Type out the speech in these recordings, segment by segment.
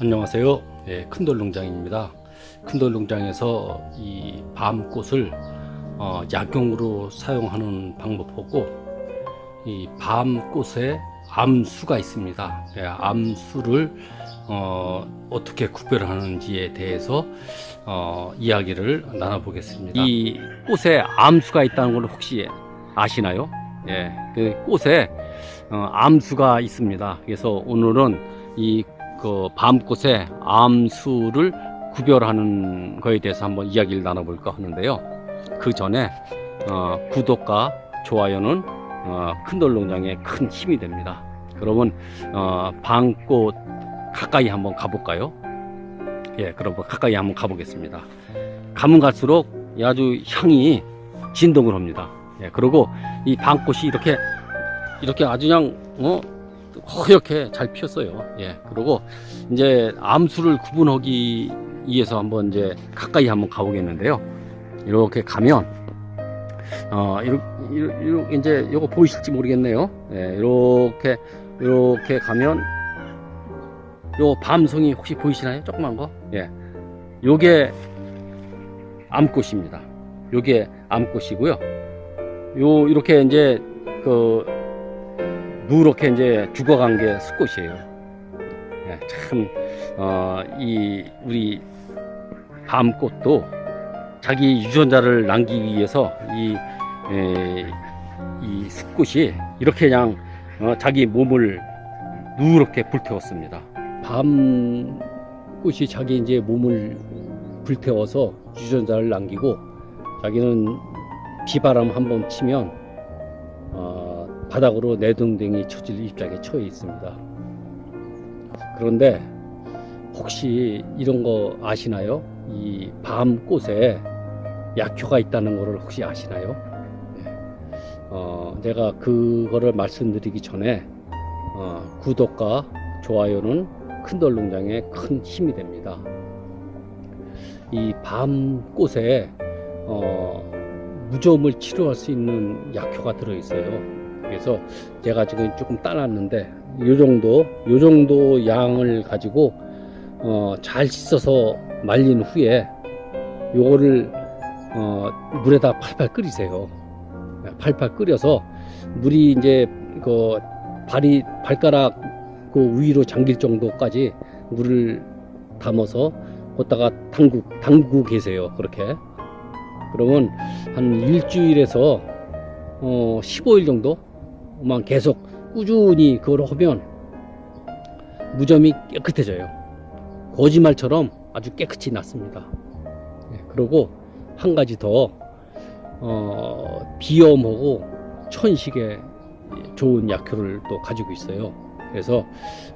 안녕하세요. 예, 큰돌농장입니다. 큰돌농장에서 이 밤꽃을 어, 약용으로 사용하는 방법 보고 이 밤꽃에 암수가 있습니다. 예, 암수를 어, 어떻게 구별하는지에 대해서 어, 이야기를 나눠보겠습니다. 이 꽃에 암수가 있다는 걸 혹시 아시나요? 예, 그 꽃에 어, 암수가 있습니다. 그래서 오늘은 이 그 밤꽃의 암수를 구별하는 거에 대해서 한번 이야기를 나눠볼까 하는데요. 그 전에 어, 구독과 좋아요는 어, 큰돌농장에 큰 힘이 됩니다. 그러면 어, 밤꽃 가까이 한번 가볼까요? 예, 그럼 가까이 한번 가보겠습니다. 가면 갈수록 아주 향이 진동을 합니다. 예, 그리고 이 밤꽃이 이렇게 이렇게 아주 그냥 어 허옇게 잘 피었어요. 예, 그리고 이제 암수를 구분하기 위해서 한번 이제 가까이 한번 가보겠는데요. 이렇게 가면 어 이렇게, 이제 요거 보이실지 모르겠네요. 예, 이렇게 이렇게 가면 요 밤송이 혹시 보이시나요? 조그만 거? 예, 요게 암꽃입니다. 요게 암꽃이고요. 요 이렇게 이제 그 누렇게 이제 죽어간 게 숫꽃이에요. 예, 참, 어, 이, 우리 밤꽃도 자기 유전자를 남기기 위해서 이, 에, 이 숫꽃이 이렇게 그냥 어, 자기 몸을 누렇게 불태웠습니다. 밤꽃이 자기 이제 몸을 불태워서 유전자를 남기고 자기는 비바람 한번 치면 어, 바닥으로 내동댕이 처질 입장에 처해 있습니다. 그런데 혹시 이런 거 아시나요? 이 밤꽃에 약효가 있다는 것을 혹시 아시나요? 네. 어, 내가 그거를 말씀드리기 전에 어, 구독과 좋아요는 큰돌 농장에 큰 힘이 됩니다. 이 밤꽃에 어, 무좀을 치료할 수 있는 약효가 들어 있어요. 그래서 제가 지금 조금 따놨는데 요 정도 요 정도 양을 가지고 어, 잘 씻어서 말린 후에 요거를 어, 물에다 팔팔 끓이세요. 팔팔 끓여서 물이 이제 그 발이 발가락 그 위로 잠길 정도까지 물을 담아서 걷다가 담그 담그고 계세요. 그렇게 그러면 한 일주일에서 어, 15일 정도 만 계속 꾸준히 그걸 하면 무점이 깨끗해져요. 거짓말처럼 아주 깨끗이 났습니다. 네, 그리고 한 가지 더 어, 비염하고 천식에 좋은 약효를 또 가지고 있어요. 그래서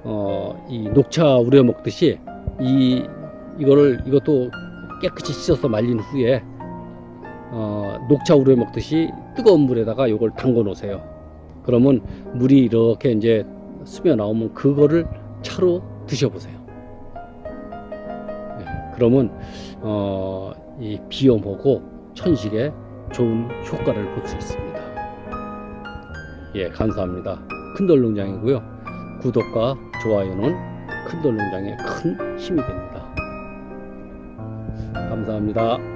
어, 이 녹차 우려 먹듯이 이 이거를 이것도 깨끗이 씻어서 말린 후에 어, 녹차 우려 먹듯이 뜨거운 물에다가 이걸 담궈 놓으세요. 그러면 물이 이렇게 이제 스며 나오면 그거를 차로 드셔보세요. 네, 그러면 어, 이 비염하고 천식에 좋은 효과를 볼 수 있습니다. 예, 감사합니다. 큰돌농장이고요. 구독과 좋아요는 큰돌농장에 큰 힘이 됩니다. 감사합니다.